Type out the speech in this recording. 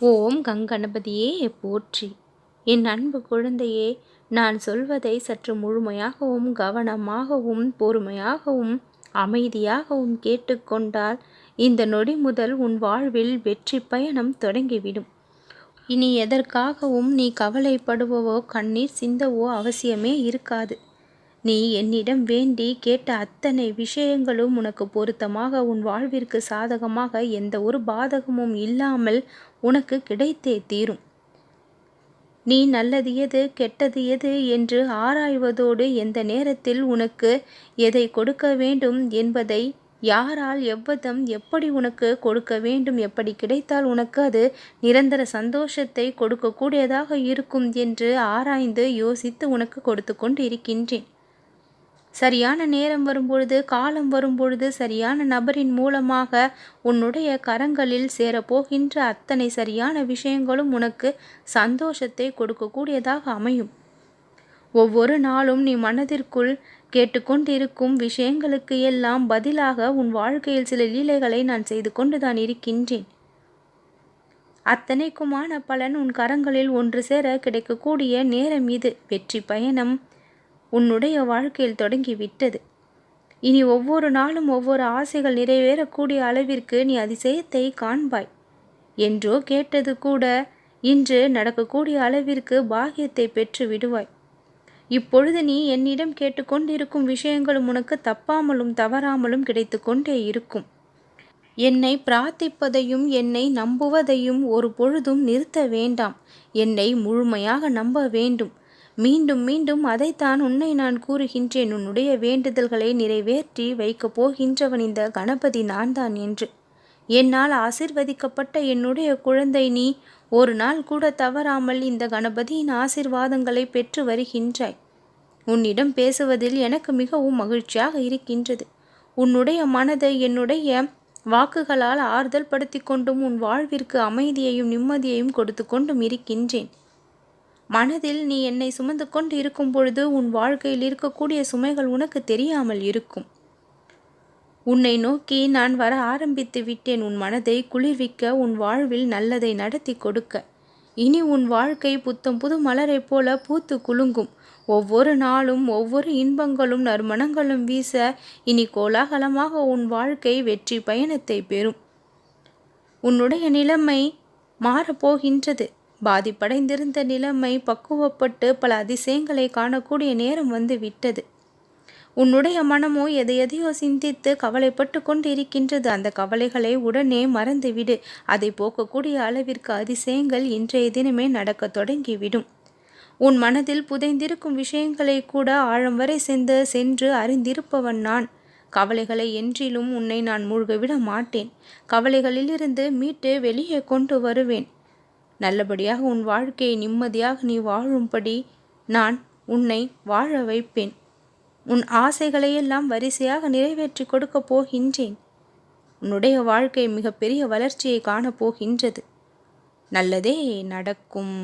ஓம் கங்கணபதியே போற்றி. என் அன்பு குழந்தையே நான் சொல்வதை சற்று முழுமையாகவும் கவனமாகவும் பொறுமையாகவும் அமைதியாகவும் கேட்டுக்கொண்டால் இந்த நொடி முதல் உன் வாழ்வில் வெற்றி பயணம் தொடங்கிவிடும். இனி எதற்காகவும் நீ கவலைப்படுவவோ கண்ணீர் சிந்தவோ அவசியமே இருக்காது. நீ என்னிடம் வேண்டி கேட்ட அத்தனை விஷயங்களும் உனக்கு பொருத்தமாக உன் வாழ்விற்கு சாதகமாக எந்த ஒரு பாதகமும் இல்லாமல் உனக்கு கிடைத்தே தீரும். நீ நல்லது எது கெட்டது எது என்று ஆராய்வதோடு எந்த நேரத்தில் உனக்கு எதை கொடுக்க வேண்டும் என்பதை யாரால் எவ்விதம் எப்படி உனக்கு கொடுக்க வேண்டும் எப்படி கிடைத்தால் உனக்கு அது நிரந்தர சந்தோஷத்தை கொடுக்கக்கூடியதாக இருக்கும் என்று ஆராய்ந்து யோசித்து உனக்கு கொடுத்து கொண்டு இருக்கின்றேன் சரியான நேரம் வரும்பொழுது காலம் வரும்பொழுது சரியான நபரின் மூலமாக உன்னுடைய கரங்களில் சேரப்போகின்ற அத்தனை சரியான விஷயங்களும் உனக்கு சந்தோஷத்தை கொடுக்கக்கூடியதாக அமையும். ஒவ்வொரு நாளும் நீ மனதிற்குள் கேட்டுக்கொண்டிருக்கும் விஷயங்களுக்கு எல்லாம் பதிலாக உன் வாழ்க்கையில் சில லீலைகளை நான் செய்து கொண்டுதான் இருக்கின்றேன். அத்தனைக்குமான பலன் உன் கரங்களில் ஒன்று சேர கிடைக்கக்கூடிய நேரம் இது. வெற்றி பயணம் உன்னுடைய வாழ்க்கையில் தொடங்கிவிட்டது இனி ஒவ்வொரு நாளும் ஒவ்வொரு ஆசைகள் நிறைவேறக்கூடிய அளவிற்கு நீ அதிசயத்தை காண்பாய். என்றோ கேட்டது கூட இன்று நடக்கக்கூடிய அளவிற்கு பாகியத்தை பெற்று விடுவாய். இப்பொழுது நீ என்னிடம் கேட்டுக்கொண்டிருக்கும் விஷயங்களும் உனக்கு தப்பாமலும் தவறாமலும் கிடைத்து கொண்டே இருக்கும். என்னை பிரார்த்திப்பதையும் என்னை நம்புவதையும் ஒரு பொழுதும் நிறுத்த வேண்டாம். என்னை முழுமையாக நம்ப வேண்டும். மீண்டும் மீண்டும் அதைத்தான் உன்னை நான் கூறுகின்றேன். உன்னுடைய வேண்டுதல்களை நிறைவேற்றி வைக்கப் போகின்றவன் இந்த கணபதி நான் தான் என்று. என்னால் ஆசிர்வதிக்கப்பட்ட என்னுடைய குழந்தை நீ ஒரு நாள் கூட தவறாமல் இந்த கணபதியின் ஆசிர்வாதங்களை பெற்று வருகின்றாய். உன்னிடம் பேசுவதில் எனக்கு மிகவும் மகிழ்ச்சியாக இருக்கின்றது. உன்னுடைய மனதை என்னுடைய வாக்குகளால் ஆறுதல் படுத்தி கொண்டும் உன் வாழ்விற்கு அமைதியையும் நிம்மதியையும் கொடுத்து கொண்டும் இருக்கின்றேன். மனதில் நீ என்னை சுமந்து கொண்டு இருக்கும் பொழுது உன் வாழ்க்கையில் இருக்கக்கூடிய சுமைகள் உனக்கு தெரியாமல் இருக்கும். உன்னை நோக்கி நான் வர ஆரம்பித்து விட்டேன். உன் மனதை குளிர்விக்க உன் வாழ்வில் நல்லதை நடத்தி கொடுக்க. இனி உன் வாழ்க்கை புத்தம் புது மலரைப் போல பூத்து குலுங்கும். ஒவ்வொரு நாளும் ஒவ்வொரு இன்பங்களும் நறுமணங்களும் வீச இனி கோலாகலமாக உன் வாழ்க்கை வெற்றி பயணத்தை பெறும். உன்னுடைய நிலைமை மாறப்போகின்றது. பாதிப்படைந்திருந்த நிலைமை பக்குவப்பட்டு பல அதிசயங்களை காணக்கூடிய நேரம் வந்து விட்டது. உன்னுடைய மனமோ எதை எதையோ சிந்தித்து கவலைப்பட்டு கொண்டு இருக்கின்றது அந்த கவலைகளை உடனே மறந்துவிடு. அதை போக்கக்கூடிய அளவிற்கு அதிசயங்கள் இன்றைய தினமே நடக்க தொடங்கிவிடும். உன் மனதில் புதைந்திருக்கும் விஷயங்களை கூட ஆழம் வரை சென்று சென்று அறிந்திருப்பவன் நான். கவலைகளை என்றிலும் உன்னை நான் மூழ்கவிட மாட்டேன். கவலைகளிலிருந்து மீட்டு வெளியே கொண்டு வருவேன். நல்லபடியாக உன் வாழ்க்கையை நிம்மதியாக நீ வாழும்படி நான் உன்னை வாழ வைப்பேன். உன் ஆசைகளையெல்லாம் வரிசையாக நிறைவேற்றி கொடுக்கப் போகின்றேன். உன்னுடைய வாழ்க்கை மிகப்பெரிய வளர்ச்சியை காணப்போகின்றது நல்லதே நடக்கும்.